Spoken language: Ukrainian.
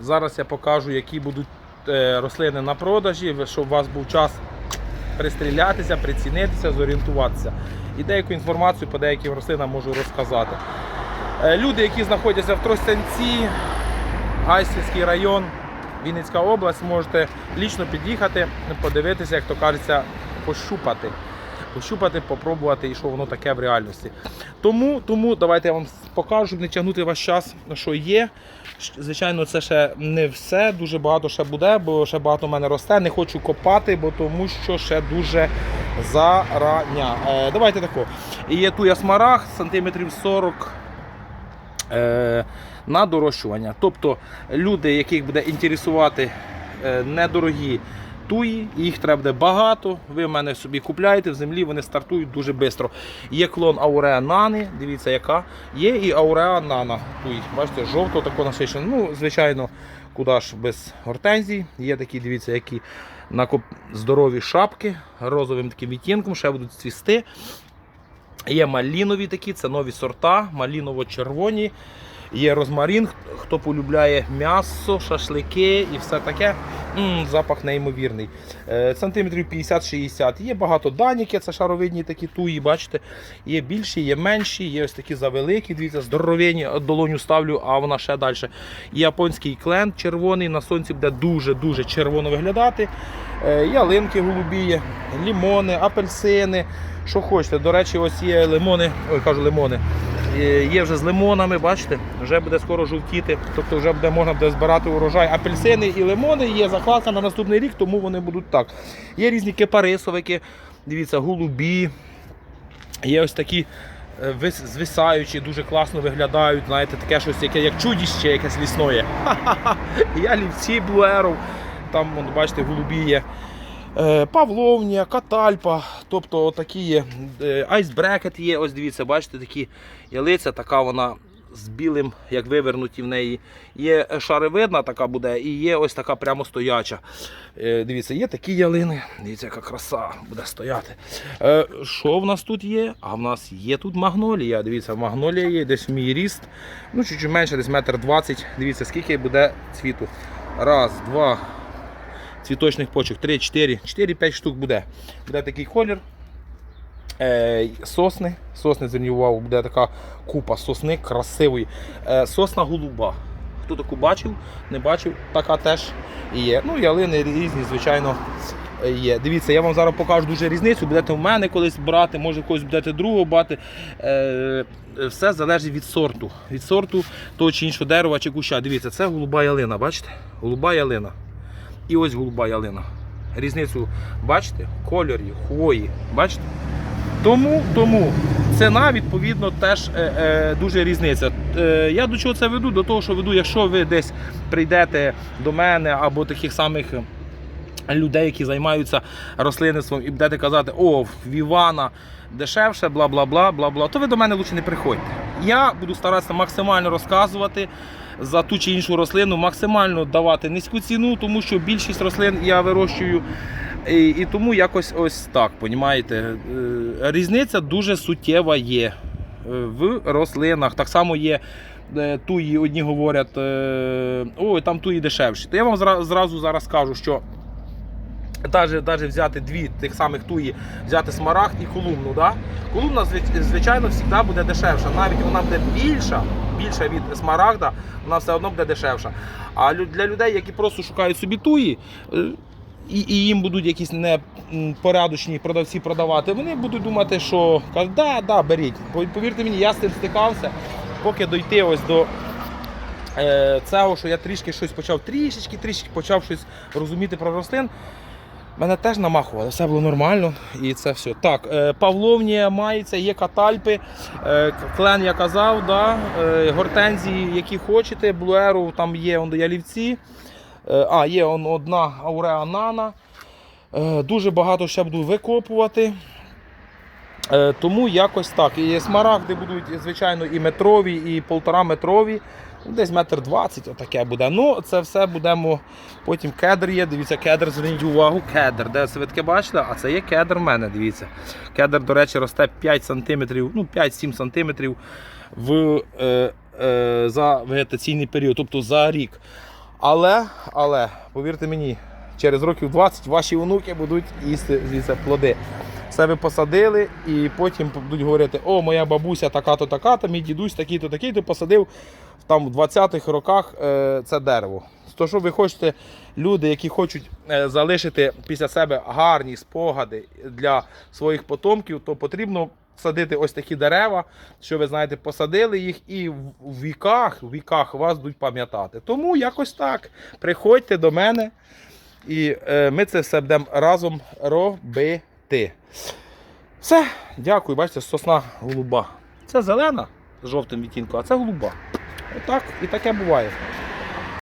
Зараз я покажу, які будуть е, рослини на продажі, щоб у вас був час пристрілятися, прицінитися, зорієнтуватися. І деяку інформацію по деяким рослинам можу розказати. Е, Люди, які знаходяться в Тростянці, Гайсівський район, Вінницька область, можете лічно під'їхати, подивитися, як то кажеться, пощупати. Пощупати, попробувати, і що воно таке в реальності. Тому, тому давайте я вам покажу, щоб не тягнути ваш час, що є. Звичайно, це ще не все, дуже багато ще буде, бо ще багато в мене росте. Не хочу копати, бо тому що ще дуже зарання. Е, давайте тако. І є туя смарагд, сантиметрів 40 е, на дорощування. Тобто люди, яких буде інтересувати е, недорогі туї, їх треба буде багато. Ви в мене собі купляєте в землі, вони стартують дуже швидко. Є клон Ауреа Нани, дивіться яка. Є і Ауреа Нана. Туї. Бачите, жовто тако насичено. Ну, звичайно, куди ж без гортензій. Є такі, дивіться, які на здорові шапки, розовим таким відтінком, ще будуть цвісти. Є малінові такі, це нові сорта, маліново-червоні. Є розмарин, хто полюбляє м'ясо, шашлики і все таке. М, запах неймовірний. Е, Сантиметрів 50-60. Є багато даніки, це шаровидні такі туї, бачите. Є більші, є менші, є ось такі завеликі, дивіться, здоровені, долоню ставлю, а вона ще далі. Японський клен червоний, на сонці буде дуже-дуже червоно виглядати. Е, Ялинки голубі, є, лімони, апельсини. Що хочете. До речі, ось є лимони, ой, кажу лимони. Е, Є вже з лимонами, бачите, вже буде скоро жовтіти, тобто вже буде можна буде збирати урожай. Апельсини і лимони є закладка на наступний рік, тому вони будуть так. Є різні кипарисовики, дивіться, голубі. Є ось такі е, звисаючі, дуже класно виглядають. Знаєте, таке щось, яке як чудіще якесь лісноє. Я лівці блуеров, там, вон, бачите, голубі є. Е, Павловня, катальпа, тобто такі є. Е, Айсбрекет є, ось дивіться, бачите, такі ялиця, така вона з білим, як вивернуті в неї. Є шаровидна така буде, і є ось така прямо стояча. Е, Дивіться, є такі ялини. Дивіться, яка краса буде стояти. Що в нас тут є? А в нас є тут магнолія. Дивіться, магнолія є, десь мій ріст. Ну, чуть-чуть менше, десь метр двадцять. Дивіться, скільки буде цвіту. Раз, два, цвіточних почок 3, 4, 4-5 штук буде. Буде такий колір. Е, сосни. Сосни, зверніть увагу, буде така купа сосни красивої. Е, сосна голуба. Хто таку бачив, не бачив, така теж є. Ну, ялини різні, звичайно, є. Дивіться, я вам зараз покажу дуже різницю. Будете в мене колись брати, може когось будете другого брати. Е, все залежить від сорту. Від сорту того чи іншого дерева чи куща. Дивіться, це голуба ялина, бачите? Голуба ялина. І ось голуба ялина. Різницю бачите? Кольорі, хвої. Бачите? Тому, тому ціна, відповідно, теж е, е, дуже різниця. Е, я до чого це веду? До того, що веду, якщо ви десь прийдете до мене або таких самих людей, які займаються рослинництвом, і будете казати, о, в Івана дешевше, бла бла бла бла бла, то ви до мене лучше не приходьте. Я буду старатися максимально розказувати за ту чи іншу рослину, максимально давати низьку ціну, тому що більшість рослин я вирощую. І, і тому якось ось так, понімаєте? Е, Різниця дуже суттєва є е, в рослинах. Так само є е, туї, одні говорять, ой, там туї дешевші. То я вам зразу зараз скажу, що навіть, навіть взяти дві тих самих туї, взяти смарагд і колумну. Да? Колумна, звичайно, завжди буде дешевша. Навіть вона буде більша, більша від смарагда, вона все одно буде дешевша. А для людей, які просто шукають собі туї, е, і, і їм будуть якісь непорядочні продавці продавати, вони будуть думати, що да, да, беріть. Повірте мені, я з цим стикався, поки дойти ось до е, цього, що я трішки щось почав трішечки, трішки почав щось розуміти про рослин. Мене теж намахували, все було нормально і це все. Так, е, Павловнія мається, є катальпи, е, клен я казав, да, е, гортензії, які хочете, блуеру, там є он, ялівці. А, є он, одна ауреа нана. Дуже багато ще буду викопувати. Тому якось так. І смарагди будуть, звичайно, і метрові, і полтора метрові. Десь метр двадцять, отаке буде. Ну, це все будемо. Потім кедр є. Дивіться, кедр, зверніть увагу, кедр. Де це ви таке бачили? А це є кедр в мене, дивіться. Кедр, до речі, росте 5 см, ну 5-7 см в, е, е, за вегетаційний період, тобто за рік. Але, але, повірте мені, через років 20 ваші онуки будуть їсти звідси плоди. Все ви посадили, і потім будуть говорити: о, моя бабуся така-то, така-то, мій дідусь такий-то, такий-то посадив там в 20-х роках е, це дерево. То, що ви хочете, люди, які хочуть е, залишити після себе гарні спогади для своїх потомків, то потрібно садити ось такі дерева, що ви знаєте, посадили їх і в віках, в віках вас будуть пам'ятати. Тому якось так. Приходьте до мене, і е, ми це все будемо разом робити. Все, дякую, бачите, сосна голуба. Це зелена з жовтим відтінком, а це голуба. Отак і таке буває.